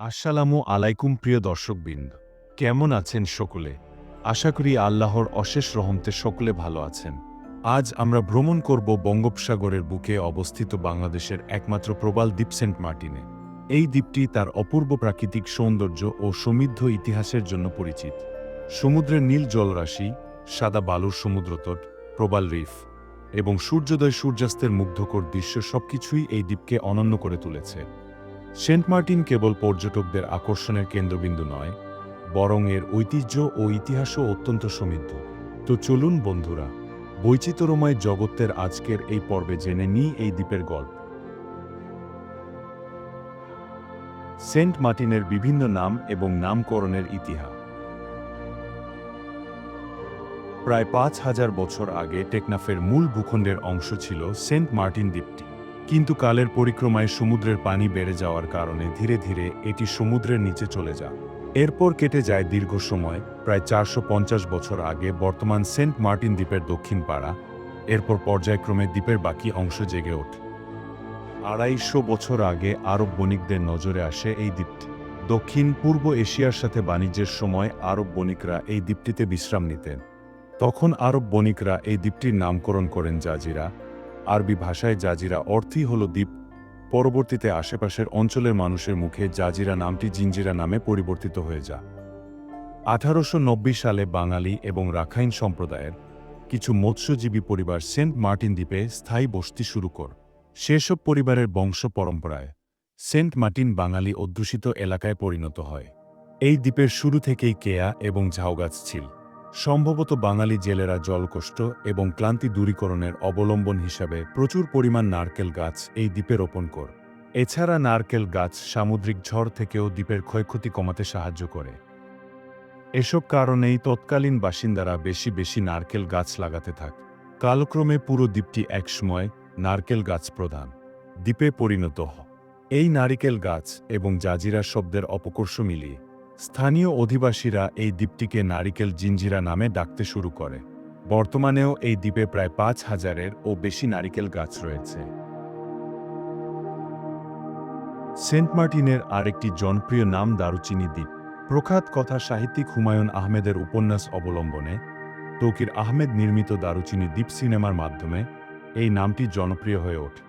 আসসালামু আলাইকুম প্রিয় দর্শকবৃন্দ। কেমন আছেন সকলে? আশা করি আল্লাহর অশেষ রহমতে সকলে ভালো আছেন। আজ আমরা ভ্রমণ করব বঙ্গোপসাগরের বুকে অবস্থিত বাংলাদেশের একমাত্র প্রবাল দ্বীপ সেন্ট মার্টিনে। এই দ্বীপটি তার অপূর্ব প্রাকৃতিক সৌন্দর্য ও সমৃদ্ধ ইতিহাসের জন্য পরিচিত। সমুদ্রের নীল জলরাশি, সাদা বালুর সমুদ্রতট, প্রবাল রিফ এবং সূর্যোদয় সূর্যাস্তের মুগ্ধকর দৃশ্য সবকিছুই এই দ্বীপকে অনন্য করে তুলেছে। সেন্ট মার্টিন কেবল পর্যটকদের আকর্ষণের কেন্দ্রবিন্দু নয়, বরং এর ঐতিহ্য ও ইতিহাসও অত্যন্ত সমৃদ্ধ। তো চলুন বন্ধুরা, বৈচিত্র্যময় জগতের আজকের এই পর্বে জেনে নিই এই দ্বীপের গল্প। সেন্ট মার্টিনের বিভিন্ন নাম এবং নামকরণের ইতিহাস প্রায় পাঁচ হাজার বছর আগে টেকনাফের মূল ভূখণ্ডের অংশ ছিল সেন্ট মার্টিন দ্বীপটি। কিন্তু কালের পরিক্রমায় সমুদ্রের পানি বেড়ে যাওয়ার কারণে ধীরে ধীরে এটি সমুদ্রের নিচে চলে যায়। এরপর কেটে যায় দীর্ঘ সময়, প্রায় চারশো পঞ্চাশ বছর আগে বর্তমান সেন্ট মার্টিন দ্বীপের দক্ষিণ পাড়া, এরপর পর্যায়ক্রমে দ্বীপের বাকি অংশ জেগে ওঠে। আড়াইশো বছর আগে আরব বণিকদের নজরে আসে এই দ্বীপটি। দক্ষিণ পূর্ব এশিয়ার সাথে বাণিজ্যের সময় আরব বণিকরা এই দ্বীপটিতে বিশ্রাম নিতেন। তখন আরব বণিকরা এই দ্বীপটির নামকরণ করেন জাজিরা আরবি ভাষায় জাজিরা অর্থই হল দ্বীপ। পরবর্তীতে আশেপাশের অঞ্চলের মানুষের মুখে জাজিরা নামটি জিঞ্জিরা নামে পরিবর্তিত হয়ে যা আঠারোশো নব্বই সালে বাঙালি এবং রাখাইন সম্প্রদায়ের কিছু মৎস্যজীবী পরিবার সেন্ট মার্টিন দ্বীপে স্থায়ী বসতি শুরু কর। সেসব পরিবারের বংশ পরম্পরায় সেন্ট মার্টিন বাঙালি অধ্যুষিত এলাকায় পরিণত হয়। এই দ্বীপের শুরু থেকেই কেয়া এবং ঝাউগাছ ছিল। সম্ভবত বাঙালি জেলেরা জলকষ্ট এবং ক্লান্তি দূরীকরণের অবলম্বন হিসাবে প্রচুর পরিমাণ নারকেল গাছ এই দ্বীপে রোপণ কর। এছাড়া নারকেল গাছ সামুদ্রিক ঝড় থেকেও দ্বীপের ক্ষয়ক্ষতি কমাতে সাহায্য করে। এসব কারণেই তৎকালীন বাসিন্দারা বেশি বেশি নারকেল গাছ লাগাতে থাক। কালক্রমে পুরো দ্বীপটি একসময় নারকেল গাছ প্রধান। দ্বীপে পরিণত হ। এই নারিকেল গাছ এবং জাজিরা শব্দের অপকর্ষ মিলিয়ে স্থানীয় অধিবাসীরা এই দ্বীপটিকে নারিকেল জিঞ্জিরা নামে ডাকতে শুরু করে। বর্তমানেও এই দ্বীপে প্রায় পাঁচ হাজারের ও বেশি নারিকেল গাছ রয়েছে। সেন্ট মার্টিনের আরেকটি জনপ্রিয় নাম দারুচিনি দ্বীপ। প্রখ্যাত কথা সাহিত্যিক হুমায়ুন আহমেদের উপন্যাস অবলম্বনে তৌকির আহমেদ নির্মিত দারুচিনি দ্বীপ সিনেমার মাধ্যমে এই নামটি জনপ্রিয় হয়ে ওঠে।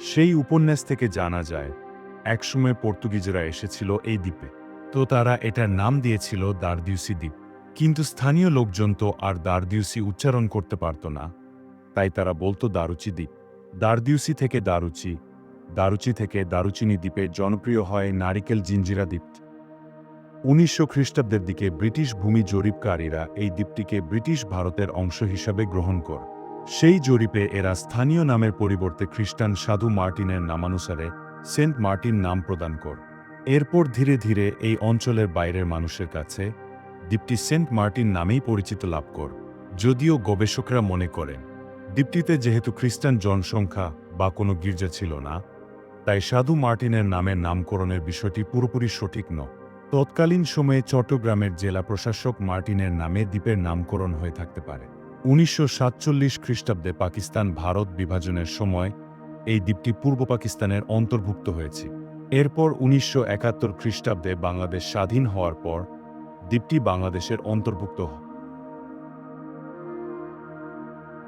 সেই উপন্যাস থেকে জানা যায়, একসময় পর্তুগিজরা এসেছিল এই দ্বীপে। তো তারা এটার নাম দিয়েছিল দারদিউসি দ্বীপ। কিন্তু স্থানীয় লোকজন তো আর দারদিউসি উচ্চারণ করতে পারত না। তাই তারা বলতো দারুচি দ্বীপ। দারদিউসি থেকে দারুচি দারুচি থেকে দারুচিনি দ্বীপে জনপ্রিয় হয় নারিকেল জিঞ্জিরা দ্বীপ। উনিশশো খ্রিস্টাব্দের দিকে ব্রিটিশ ভূমি জরিপকারীরা এই দ্বীপটিকে ব্রিটিশ ভারতের অংশ হিসাবে গ্রহণ কর। সেই জরিপে এরা স্থানীয় নামের পরিবর্তে খ্রিস্টান সাধু মার্টিনের নামানুসারে সেন্ট মার্টিন নাম প্রদান কর। এরপর ধীরে ধীরে এই অঞ্চলের বাইরের মানুষের কাছে দ্বীপটি সেন্ট মার্টিন নামেই পরিচিত লাভ কর, যদিও গবেষকরা মনে করেন, দ্বীপটিতে যেহেতু খ্রিস্টান জনসংখ্যা বা কোনো গির্জা ছিল না, তাই সাধু মার্টিনের নামের নামকরণের বিষয়টি পুরোপুরি সঠিক ন তৎকালীন সময়ে চট্টগ্রামের জেলা প্রশাসক মার্টিনের নামে দ্বীপের নামকরণ হয়ে থাকতে পারে। উনিশশো সাতচল্লিশ খ্রিস্টাব্দে পাকিস্তান ভারত বিভাজনের সময় এই দ্বীপটি পূর্ব পাকিস্তানের অন্তর্ভুক্ত হয়েছে। এরপর উনিশশো একাত্তর খ্রিস্টাব্দে বাংলাদেশ স্বাধীন হওয়ার পর দ্বীপটি বাংলাদেশের অন্তর্ভুক্ত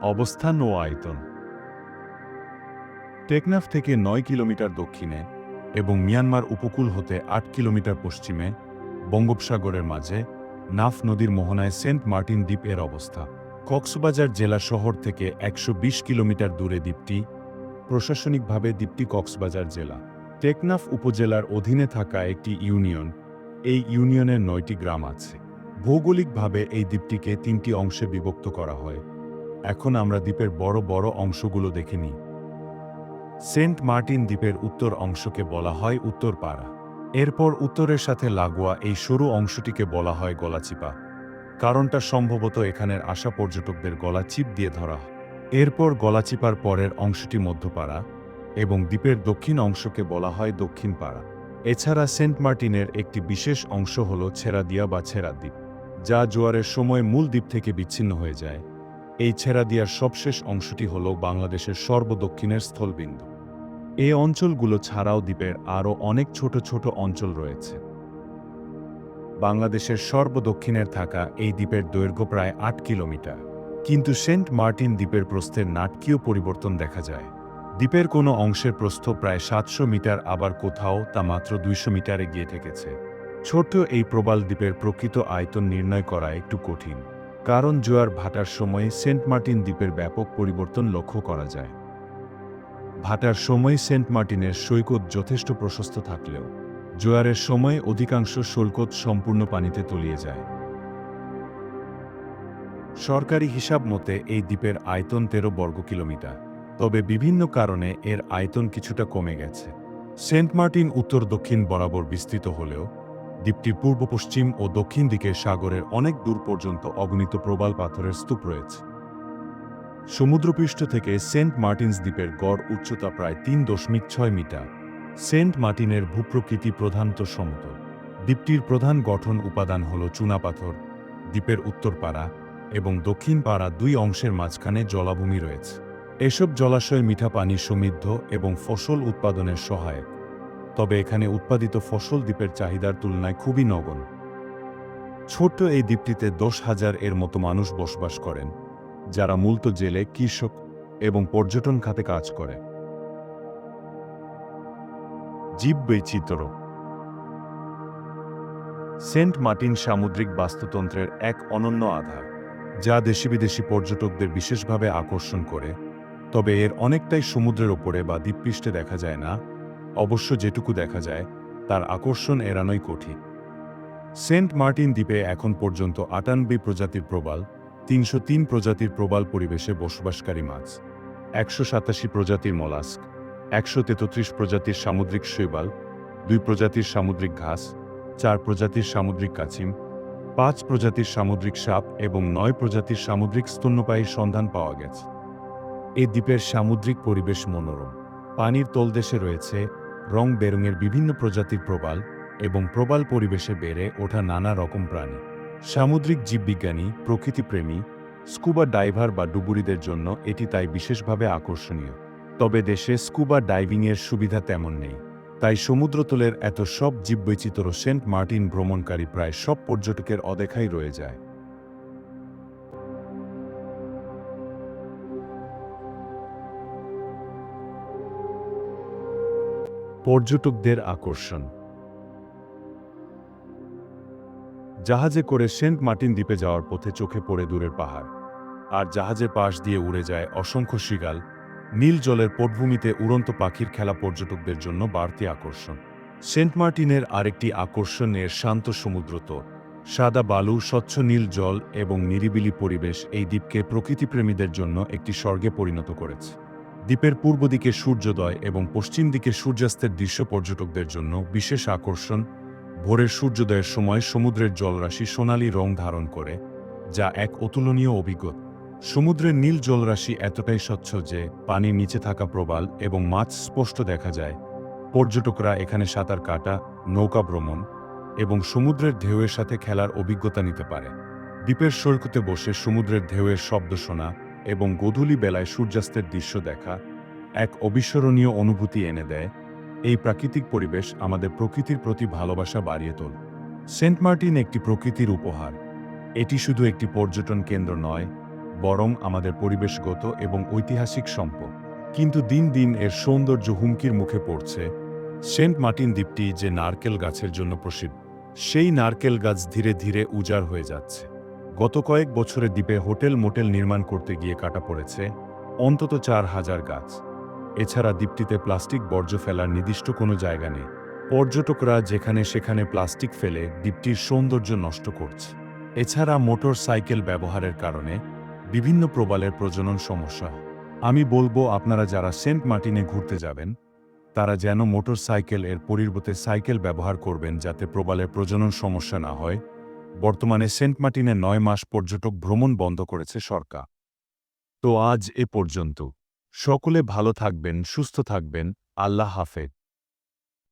অবস্থান ও আয়তন। টেকনাফ থেকে নয় কিলোমিটার দক্ষিণে এবং মিয়ানমার উপকূল হতে আট কিলোমিটার পশ্চিমে বঙ্গোপসাগরের মাঝে নাফ নদীর মোহনায় সেন্ট মার্টিন দ্বীপ এর অবস্থা। কক্সবাজার জেলা শহর থেকে একশো বিশ কিলোমিটার দূরে দ্বীপটি প্রশাসনিকভাবে দ্বীপটি কক্সবাজার জেলা। টেকনাফ উপজেলার অধীনে থাকা একটি ইউনিয়ন। এই ইউনিয়নের নয়টি গ্রাম আছে। ভৌগোলিকভাবে এই দ্বীপটিকে তিনটি অংশে বিভক্ত করা হয়। এখন আমরা দ্বীপের বড় বড় অংশগুলো দেখে নিই। সেন্ট মার্টিন দ্বীপের উত্তর অংশকে বলা হয় উত্তরপাড়া। এরপর উত্তরের সাথে লাগোয়া এই সরু অংশটিকে বলা হয় গলাচিপা। কারণটা সম্ভবত এখানের আসা পর্যটকদের গলা চিপ দিয়ে ধরা। এরপর গলাচিপার পরের অংশটি মধ্যপাড়া। এবং দ্বীপের দক্ষিণ অংশকে বলা হয় দক্ষিণ পাড়া। এছাড়া সেন্ট মার্টিনের একটি বিশেষ অংশ হল ছেড়াদিয়া বা ছেড়া দ্বীপ যা জোয়ারের সময় মূল দ্বীপ থেকে বিচ্ছিন্ন হয়ে যায়। এই ছেড়াদিয়ার সবশেষ অংশটি হল বাংলাদেশের সর্বদক্ষিণের স্থলবিন্দু। এই অঞ্চলগুলো ছাড়াও দ্বীপের আরও অনেক ছোট ছোট অঞ্চল রয়েছে। বাংলাদেশের সর্বদক্ষিণের থাকা এই দ্বীপের দৈর্ঘ্য প্রায় আট কিলোমিটার। কিন্তু সেন্ট মার্টিন দ্বীপের প্রস্থের নাটকীয় পরিবর্তন দেখা যায়। দ্বীপের কোনো অংশের প্রস্থ প্রায় সাতশো মিটার, আবার কোথাও তা মাত্র দুইশো মিটারে গিয়ে ঠেকেছে ছোট্ট এই প্রবাল দ্বীপের প্রকৃত আয়তন নির্ণয় করা একটু কঠিন, কারণ জোয়ার ভাটার সময়ে সেন্ট মার্টিন দ্বীপের ব্যাপক পরিবর্তন লক্ষ্য করা যায়। ভাটার সময় সেন্ট মার্টিনের সৈকত যথেষ্ট প্রশস্ত থাকলেও, জোয়ারের সময় অধিকাংশ সৈকত সম্পূর্ণ পানিতে তলিয়ে যায়। সরকারি হিসাব মতে এই দ্বীপের আয়তন তেরো বর্গ কিলোমিটার তবে বিভিন্ন কারণে এর আয়তন কিছুটা কমে গেছে। সেন্ট মার্টিন উত্তর দক্ষিণ বরাবর বিস্তৃত হলেও, দ্বীপটির পূর্ব পশ্চিম ও দক্ষিণ দিকে সাগরের অনেক দূর পর্যন্ত অগণিত প্রবাল পাথরের স্তূপ রয়েছে। সমুদ্রপৃষ্ঠ থেকে সেন্ট মার্টিনস দ্বীপের গড় উচ্চতা প্রায় তিন দশমিক ছয় মিটার। সেন্ট মার্টিনের ভূপ্রকৃতি প্রধানত সমতল। দ্বীপটির প্রধান গঠন উপাদান হল চুনাপাথর দ্বীপের উত্তর পাড়া এবং দক্ষিণ পাড়া দুই অংশের মাঝখানে জলাভূমি রয়েছে। এসব জলাশয় মিঠা পানি সমৃদ্ধ এবং ফসল উৎপাদনের সহায়ক, তবে এখানে উৎপাদিত ফসল দ্বীপের চাহিদার তুলনায় খুবই নগণ ছোট্ট এই দ্বীপটিতে দশ হাজার এর মতো মানুষ বসবাস করেন, যারা মূলত জেলে কৃষক এবং পর্যটন খাতে কাজ করে। জীব বৈচিত্র্য সেন্ট মার্টিন সামুদ্রিক বাস্তুতন্ত্রের এক অনন্য আধার, যা দেশি বিদেশি পর্যটকদের বিশেষভাবে আকর্ষণ করে তবে এর অনেকটাই সমুদ্রের ওপরে বা দ্বীপপৃষ্ঠে দেখা যায় না। অবশ্য যেটুকু দেখা যায়, তার আকর্ষণ এড়ানোই কঠিন। সেন্ট মার্টিন দ্বীপে এখন পর্যন্ত আটানব্বই প্রজাতির প্রবাল, তিনশো তিন প্রজাতির প্রবাল পরিবেশে বসবাসকারী মাছ, একশো সাতাশি প্রজাতির মলাস্ক, একশো তেতত্রিশ প্রজাতির সামুদ্রিক শৈবাল, দুই প্রজাতির সামুদ্রিক ঘাস, চার প্রজাতির সামুদ্রিক কাছিম পাঁচ প্রজাতির সামুদ্রিক সাপ এবং নয় প্রজাতির সামুদ্রিক স্তন্যপায়ীর সন্ধান পাওয়া গেছে। এই দ্বীপের সামুদ্রিক পরিবেশ মনোরম। পানির তলদেশে রয়েছে রং বেরঙের বিভিন্ন প্রজাতির প্রবাল এবং প্রবাল পরিবেশে বেড়ে ওঠা নানা রকম প্রাণী। সামুদ্রিক জীববিজ্ঞানী, প্রকৃতিপ্রেমী, স্কুবা ডাইভার বা ডুবুরিদের জন্য এটি তাই বিশেষভাবে আকর্ষণীয়। তবে দেশে স্কুবা ডাইভিংয়ের সুবিধা তেমন নেই। তাই সমুদ্রতলের এত সব জীববৈচিত্র্য সেন্ট মার্টিন ভ্রমণকারী প্রায় সব পর্যটকের অদেখাই রয়ে যায়। পর্যটকদের আকর্ষণ। জাহাজে করে সেন্ট মার্টিন দ্বীপে যাওয়ার পথে চোখে পড়ে দূরের পাহাড়। আর জাহাজের পাশ দিয়ে উড়ে যায় অসংখ্য শিগাল। নীল জলের পটভূমিতে উড়ন্ত পাখির খেলা পর্যটকদের জন্য বাড়তি আকর্ষণ। সেন্ট মার্টিনের আরেকটি আকর্ষণ এর শান্ত সমুদ্র তট সাদা বালু, স্বচ্ছ নীল জল এবং নিরিবিলি পরিবেশ এই দ্বীপকে প্রকৃতিপ্রেমীদের জন্য একটি স্বর্গে পরিণত করেছে। দ্বীপের পূর্ব দিকে সূর্যোদয় এবং পশ্চিম দিকে সূর্যাস্তের দৃশ্য পর্যটকদের জন্য বিশেষ আকর্ষণ ভোরের সূর্যোদয়ের সময় সমুদ্রের জলরাশি সোনালী রং ধারণ করে, যা এক অতুলনীয় অভিজ্ঞতা। সমুদ্রের নীল জলরাশি এতটাই স্বচ্ছ যে পানির নিচে থাকা প্রবাল এবং মাছ স্পষ্ট দেখা যায়। পর্যটকরা এখানে সাঁতার কাটা, নৌকা ভ্রমণ এবং সমুদ্রের ঢেউয়ের সাথে খেলার অভিজ্ঞতা নিতে পারে। দ্বীপের সৈকতে বসে সমুদ্রের ঢেউয়ের শব্দ শোনা এবং গোধূলি বেলায় সূর্যাস্তের দৃশ্য দেখা, এক অবিস্মরণীয় অনুভূতি এনে দেয়, এই প্রাকৃতিক পরিবেশ আমাদের প্রকৃতির প্রতি ভালোবাসা বাড়িয়ে তোল। সেন্ট মার্টিন একটি প্রকৃতির উপহার। এটি শুধু একটি পর্যটন কেন্দ্র নয়, বরং আমাদের পরিবেশগত এবং ঐতিহাসিক সম্পদ। কিন্তু দিন দিন এর সৌন্দর্য হুমকির মুখে পড়ছে। সেন্ট মার্টিন দ্বীপটি যে নারকেল গাছের জন্য প্রসিদ্ধ, সেই নারকেল গাছ ধীরে ধীরে উজাড় হয়ে যাচ্ছে। গত কয়েক বছরে দ্বীপে হোটেল মোটেল নির্মাণ করতে গিয়ে কাটা পড়েছে অন্তত চার হাজার গাছ। এছাড়া দ্বীপটিতে প্লাস্টিক বর্জ্য ফেলার নির্দিষ্ট কোনো জায়গা নেই। পর্যটকরা যেখানে সেখানে প্লাস্টিক ফেলে দ্বীপটির সৌন্দর্য নষ্ট করছে। এছাড়া মোটর সাইকেল ব্যবহারের কারণে বিভিন্ন প্রবালের প্রজনন সমস্যা। আমি বলব, আপনারা যারা সেন্ট মার্টিনে ঘুরতে যাবেন, তারা যেন মোটর সাইকেল এর পরিবর্তে সাইকেল ব্যবহার করবেন যাতে প্রবালের প্রজনন সমস্যা না হয়। বর্তমানে সেন্ট মার্টিনে নয় মাস পর্যটক ভ্রমণ বন্ধ করেছে সরকার। তো আজ এ পর্যন্ত। সকলে ভালো থাকবেন, সুস্থ থাকবেন। আল্লাহ হাফেজ।